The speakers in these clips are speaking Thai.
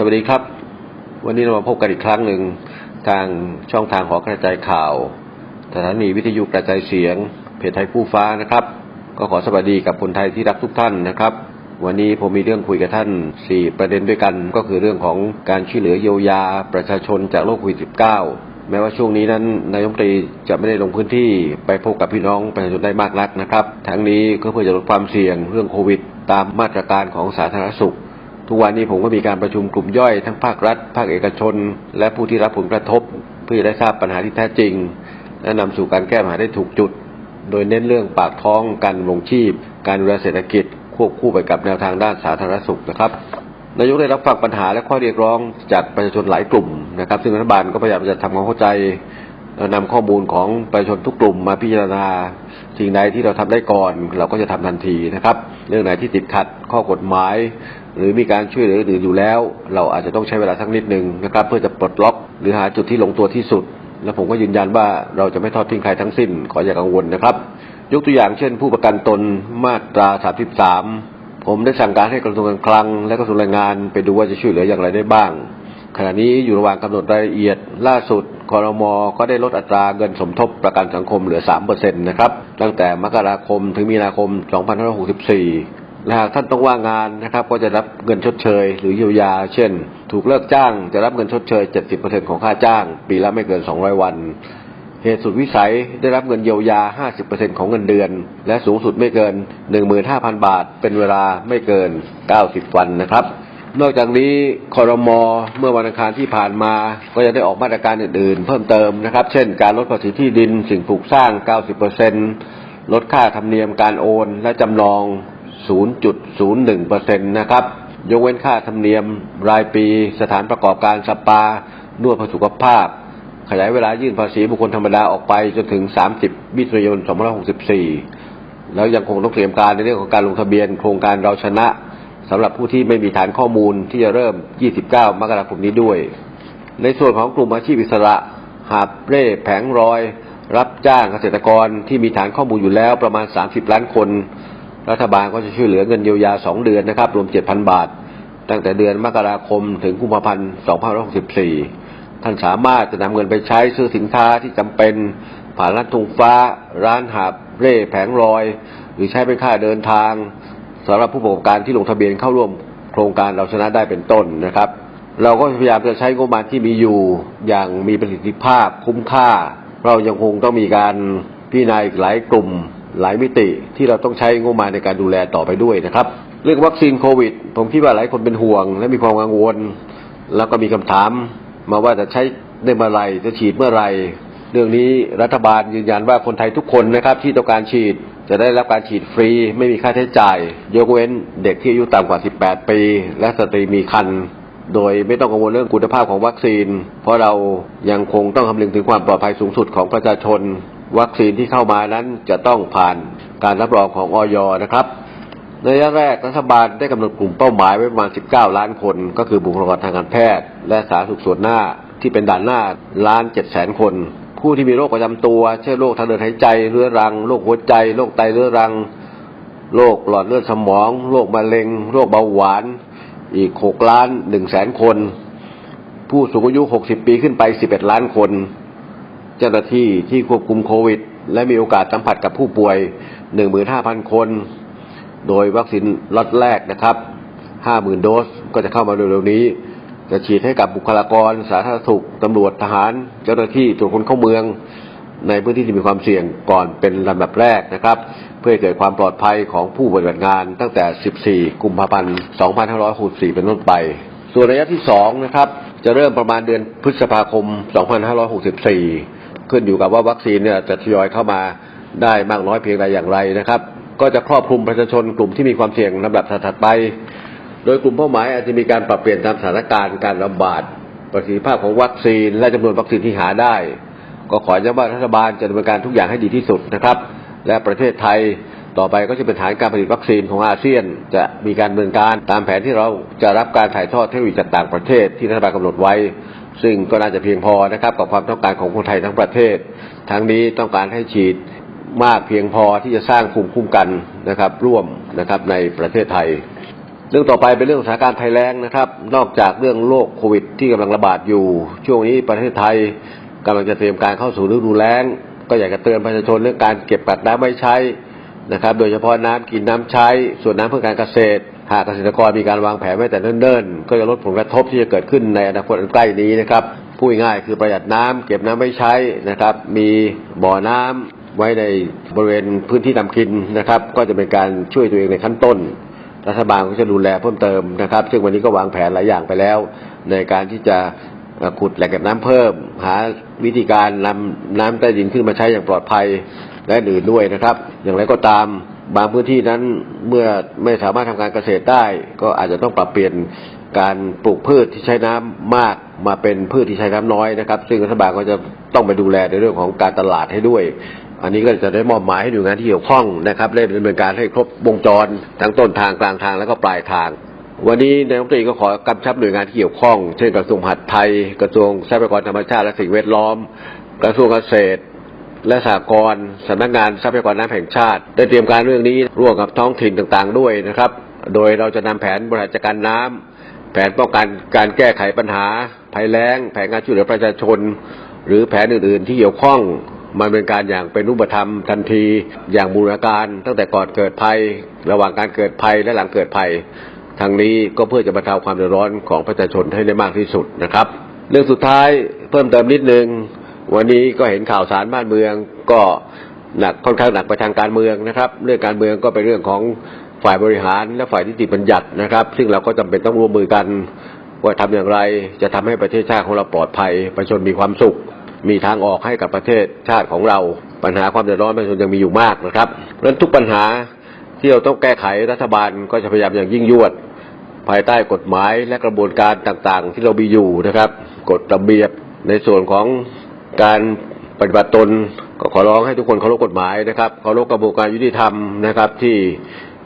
สวัสดีครับ วันนี้เรามาพบกันอีกครั้งหนึ่งทางช่องทางหอกระจายข่าวสถานีวิทยุกระจายเสียง เพจไทยผู้ฟ้านะครับ ก็ขอสวัสดีกับคนไทยที่รักทุกท่านนะครับ วันนี้ผมมีเรื่องคุยกับท่าน 4 ประเด็นด้วยกัน ก็คือเรื่องของการช่วยเหลือเยียวยาประชาชนจากโรคโควิด -19 แม้ว่าช่วงนี้นั้นนายกรัฐมตรีจะไม่ได้ลงพื้นที่ไปพบกับพี่น้องประชาชนได้มากนักนะครับทั้งนี้ก็เพื่อจะลดความเสี่ยงเรื่องโควิด ตามมาตรการของสาธารณสุข ทุกวันนี้ผมก็มีการประชุมกลุ่มย่อยทั้งภาครัฐ ภาคเอกชน และผู้ที่รับผลกระทบ เพื่อได้ทราบปัญหาที่แท้จริง และนำสู่การแก้ปัญหาได้ถูกจุด โดยเน้นเรื่องปากท้องการดำรงชีพ การดูแลเศรษฐกิจ ควบคู่ไปกับแนวทางด้านสาธารณสุขนะครับนายกได้รับฟังปัญหาและข้อเรียกร้องจากประชาชนหลายกลุ่มนะครับ ซึ่งรัฐบาลก็พยายามจะทำความเข้าใจ และนำข้อมูลของประชาชนทุกกลุ่มมาพิจารณาสิ่งใดที่เราทำได้ก่อน เราก็จะทำทันทีนะครับ เรื่องไหนที่ติดขัดข้อกฎหมาย หรือมีการช่วยเหลืออื่นอยู่แล้ว เราอาจจะต้องใช้เวลาสักนิดหนึ่งนะครับ เพื่อจะปลดล็อกหรือหาจุดที่ลงตัวที่สุด และผมก็ยืนยันว่าเราจะไม่ทอดทิ้งใครทั้งสิ้น ขออย่ากังวลนะครับ ยกตัวอย่างเช่น ผู้ประกันตนมาตรา 33 ผมได้สั่งการให้กระทรวงการคลัง และกระทรวงแรงงาน ไปดูว่าจะช่วยเหลืออย่างไรได้บ้างขณะนี้อยู่ระหว่างกำหนดรายละเอียดล่าสุด คอรมอก็ได้ลดอัตราเงินสมทบประกันสังคมเหลือ3%นะครับ ตั้งแต่มกราคมถึงมีนาคม 2564 และหากท่านต้องว่างงานนะครับ ก็จะรับเงินชดเชย หรือเยียวยา เช่น ถูกเลิกจ้างจะรับเงินชดเชย 70%ของค่าจ้าง ปีละไม่เกิน 200 วันเหตุสุดวิสัยได้รับเงินเยียวยา 50%ของเงินเดือน และสูงสุดไม่เกิน 15,000 บาท เป็นเวลาไม่เกิน 90 วันนะครับ นอกจากนี้คอรมอเมื่อวันอังคารที่ผ่านมา ก็จะได้ออกมาตรการอื่นๆ เพิ่มเติมนะครับ เช่น การลดภาษีที่ดินสิ่งปลูกสร้าง 90%ลดค่าธรรมเนียมการโอน และจำนอง 0.01%นะครับ ยกเว้นค่าธรรมเนียมรายปีสถานประกอบการสปา นวดเพื่อสุขภาพ ขยายเวลายื่นภาษีบุคคลธรรมดาออกไปจนถึง 30 มิถุนายน 2564 แล้วยังคงต้องเตรียมการในเรื่องของการลงทะเบียนโครงการเราชนะ สำหรับผู้ที่ไม่มีฐานข้อมูลที่จะเริ่ม 29 มกราคมนี้ด้วย ในส่วนของกลุ่มอาชีพอิสระ หาบเร่แผงรอย รับจ้างเกษตรกรที่มีฐานข้อมูลอยู่แล้วประมาณ 30 ล้านคน รัฐบาลก็จะช่วยเหลือเงินเยียวยา 2 เดือนนะครับ รวม 7,000 บาท ตั้งแต่เดือนมกราคมถึงกุมภาพันธ์ 2564 ท่านสามารถจะนำเงินไปใช้ซื้อสินค้าที่จำเป็น ผ่านร้านธงฟ้า ร้านหาบเร่แผงรอย หรือใช้เป็นค่าเดินทาง สำหรับผู้ประกอบการที่ลงทะเบียนเข้าร่วมโครงการเราชนะได้เป็นต้นนะครับ เราก็พยายามจะใช้งบประมาณที่มีอยู่อย่างมีประสิทธิภาพคุ้มค่า เรายังคงต้องมีการพิจารณาอีกหลายกลุ่มหลายมิติที่เราต้องใช้งบประมาณในการดูแลต่อไปด้วยนะครับ เรื่องวัคซีนโควิด ผมคิดว่าหลายคนเป็นห่วง และมีความกังวล แล้วก็มีคำถาม มาว่าจะใช้ได้เมื่อไรจะฉีดเมื่อไรเรื่องนี้รัฐบาลยืนยันว่าคนไทยทุกคนนะครับที่ต้องการฉีด จะได้รับการฉีดฟรีไม่มีค่าใช้จ่าย ยกเว้นเด็กที่อายุต่ำกว่า 18 ปี และสตรีมีครรภ์โดยไม่ต้องกังวลเรื่องคุณภาพของวัคซีน เพราะเรายังคงต้องคำนึงถึงความปลอดภัยสูงสุดของประชาชน วัคซีนที่เข้ามานั้นจะต้องผ่านการรับรองของออยนะครับในระยะแรกรัฐบาลได้กำหนดกลุ่มเป้าหมายไว้ประมาณ 19 ล้านคน ก็คือบุคลากรทางการแพทย์ และสาธารณสุขส่วนหน้าที่เป็นด่านหน้าล้าน7แสนคน ผู้ที่มีโรคประจำตัว เช่นโรคทางเดินหายใจเรื้อรัง โรคหัวใจ โรคไตเรื้อรัง โรคหลอดเลือดสมอง โรคมะเร็ง โรคเบาหวาน อีก6ล้าน1แสนคน ผู้สูงอายุ60ปีขึ้นไป11ล้านคน เจ้าหน้าที่ที่ควบคุมโควิด และมีโอกาสสัมผัสกับผู้ป่วย15,000คน โดยวัคซีนล็อตแรกนะครับ50,000โดสก็จะเข้ามาเร็วๆนี้ จะฉีดให้กับบุคลากร สาธารณสุขตำรวจทหาร เจ้าหน้าที่ตรวจคนเข้าเมือง ในพื้นที่ที่มีความเสี่ยงก่อนเป็นลำดับแรกนะครับ เพื่อเกิดความปลอดภัยของผู้ปฏิบัติงาน ตั้งแต่ 14 กุมภาพันธ์ 2564 เป็นต้นไป ส่วนระยะที่ 2 นะครับ จะเริ่มประมาณเดือนพฤษภาคม 2564 ขึ้นอยู่กับว่าวัคซีนเนี่ยจะทยอยเข้ามาได้มากน้อยเพียงใดอย่างไรนะครับ ก็จะครอบคลุมประชาชนกลุ่มที่มีความเสี่ยงลำดับถัดไป โดยกลุ่มเป้าหมายอาจจะมีการปรับเปลี่ยนตามสถานการณ์การระบาดประสิทธิภาพของวัคซีน และจำนวนวัคซีนที่หาได้ ก็ขอย้ำว่ารัฐบาลจะดำเนินการทุกอย่างให้ดีที่สุดนะครับ และประเทศไทยต่อไปก็จะเป็นฐานการผลิตวัคซีนของอาเซียน จะมีการดำเนินการตามแผนที่เราจะรับการถ่ายทอดเทคโนโลยีจากต่างประเทศที่รัฐบาลกำหนดไว้ ซึ่งก็น่าจะเพียงพอนะครับกับความต้องการของคนไทยทั้งประเทศ ทั้งนี้ต้องการให้ฉีดมากเพียงพอที่จะสร้างภูมิคุ้มกันนะครับร่วมนะครับในประเทศไทย เรื่องต่อไปเป็นเรื่องสถานการณ์ภัยแล้งนะครับ นอกจากเรื่องโรคโควิด ที่กำลังระบาดอยู่ ช่วงนี้ประเทศไทยกำลังจะเตรียมการเข้าสู่ฤดูแล้ง ก็อยากจะเตือนประชาชนเรื่องการเก็บกักน้ำไว้ใช้นะครับ โดยเฉพาะน้ำกินน้ำใช้ ส่วนน้ำเพื่อการเกษตร หากเกษตรกรมีการวางแผนไว้แต่เนิ่นๆ ก็จะลดผลกระทบที่จะเกิดขึ้นในอนาคตอันใกล้นี้นะครับพูดง่ายคือประหยัดน้ำเก็บน้ำไว้ใช้นะครับ มีบ่อน้ำไว้ในบริเวณพื้นที่ทำกินนะครับ ก็จะเป็นการช่วยตัวเองในขั้นต้น รัฐบาลก็จะดูแลเพิ่มเติมนะครับ ซึ่งวันนี้ก็วางแผนหลายอย่างไปแล้ว ในการที่จะขุดแหล่งเก็บน้ำเพิ่ม หาวิธีการนำน้ำใต้ดินขึ้นมาใช้อย่างปลอดภัยและอื่นด้วยนะครับ อย่างไรก็ตามบางพื้นที่นั้นเมื่อไม่สามารถทำการเกษตรได้ ก็อาจจะต้องปรับเปลี่ยนการปลูกพืชที่ใช้น้ำมากมาเป็นพืชที่ใช้น้ำน้อยนะครับ ซึ่งรัฐบาลก็จะต้องไปดูแลในเรื่องของการตลาดให้ด้วย อันนี้ก็จะได้มอบหมายให้หน่วยงานที่เกี่ยวข้องนะครับเร่งดำเนินการให้ครบวงจรทั้งต้นทางกลางทางแล้วก็ปลายทาง วันนี้นายกรัฐมนตรีก็ขอกำชับหน่วยงานที่เกี่ยวข้อง เช่นกระทรวงมหาดไทย กระทรวงทรัพยากรธรรมชาติและสิ่งแวดล้อม กระทรวงเกษตร และสหกรณ์สำนักงานทรัพยากรน้ำแห่งชาติ ได้เตรียมการเรื่องนี้ร่วมกับท้องถิ่นต่างๆ ด้วยนะครับ โดยเราจะนำแผนบริหารจัดการน้ำแผนป้องกันการแก้ไขปัญหาภัยแล้ง แผนการช่วยเหลือประชาชน หรือแผนอื่น ๆ ที่เกี่ยวข้อง มันเป็นการอย่างเป็นรูปธรรมทันที อย่างบูรณาการ ตั้งแต่ก่อนเกิดภัย ระหว่างการเกิดภัยและหลังเกิดภัยทางนี้ก็เพื่อจะบรรเทาความเดือดร้อนของประชาชนให้ได้มากที่สุดนะครับ เรื่องสุดท้ายเพิ่มเติมนิดนึงวันนี้ก็เห็นข่าวสารบ้านเมืองก็หนักค่อนข้างหนักไปทางการเมืองนะครับ เรื่องการเมืองก็เป็นเรื่องของฝ่ายบริหารและฝ่ายนิติบัญญัตินะครับ ซึ่งเราก็จำเป็นต้องร่วมมือกันว่าทำอย่างไรจะทำให้ประเทศชาติของเราปลอดภัย ประชาชนมีความสุข มีทางออกให้กับประเทศชาติของเรา ปัญหาความเดือดร้อนประชาชนยังมีอยู่มากนะครับเพราะฉะนั้นทุกปัญหาที่เราต้องแก้ไขรัฐบาลก็จะพยายามอย่างยิ่งยวด ภายใต้กฎหมายและกระบวนการต่างๆ ที่เรามีอยู่นะครับกฎระเบียบในส่วนของการปฏิบัติตนก็ขอร้องให้ทุกคนเคารพกฎหมายนะครับเคารพกระบวนการยุติธรรมนะครับที่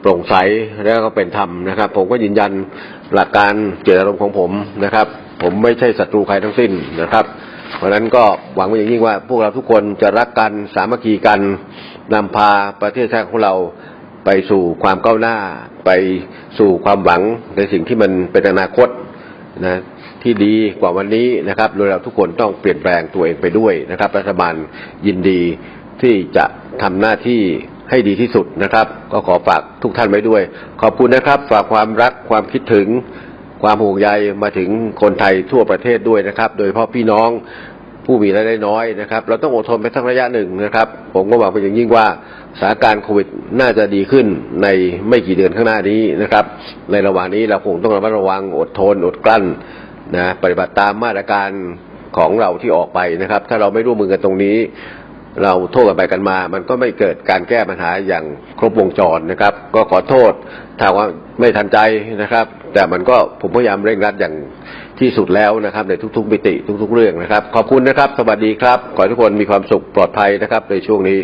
โปร่งใสและก็เป็นธรรมนะครับ ผมก็ยืนยันหลักการเจตนารมณ์ของผมนะครับ ผมไม่ใช่ศัตรูใครทั้งสิ้นนะครับ เพราะนั้นก็หวังไว้อย่างยิ่งว่า พวกเราทุกคนจะรักกันสามัคคีกันนำพาประเทศชาติของเราไปสู่ความก้าวหน้า ไปสู่ความหวังในสิ่งที่มันเป็นอนาคตนะที่ดีกว่าวันนี้นะครับ โดยเราทุกคนต้องเปลี่ยนแปลงตัวเองไปด้วยนะครับ รัฐบาลยินดีที่จะทำหน้าที่ให้ดีที่สุดนะครับ ก็ขอฝากทุกท่านไว้ด้วย ขอบคุณนะครับ ฝากความรักความคิดถึง ความห่วงใยมาถึงคนไทยทั่วประเทศด้วยนะครับ โดยเฉพาะพี่น้องผู้มีรายได้น้อยนะครับ เราต้องอดทนไปสักระยะหนึ่งนะครับ ผมก็หวังเป็นอย่างยิ่งว่าสถานการณ์โควิดน่าจะดีขึ้นในไม่กี่เดือนข้างหน้านี้นะครับ ในระหว่างนี้เราคงต้องระมัดระวังอดทนอดกลั้นนะปฏิบัติตามมาตรการของเราที่ออกไปนะครับ ถ้าเราไม่ร่วมมือกันตรงนี้ เราโทษกันไปกันมา มันก็ไม่เกิดการแก้ปัญหาอย่างครบวงจรนะครับ ก็ขอโทษถ้าว่าไม่ทันใจนะครับ แต่มันก็ผมพยายามเร่งรัดอย่างที่สุดแล้วนะครับ ในทุกๆมิติทุก ๆ เรื่องนะครับ ขอบคุณนะครับ สวัสดีครับ ขอให้ทุกคนมีความสุขปลอดภัยนะครับในช่วงนี้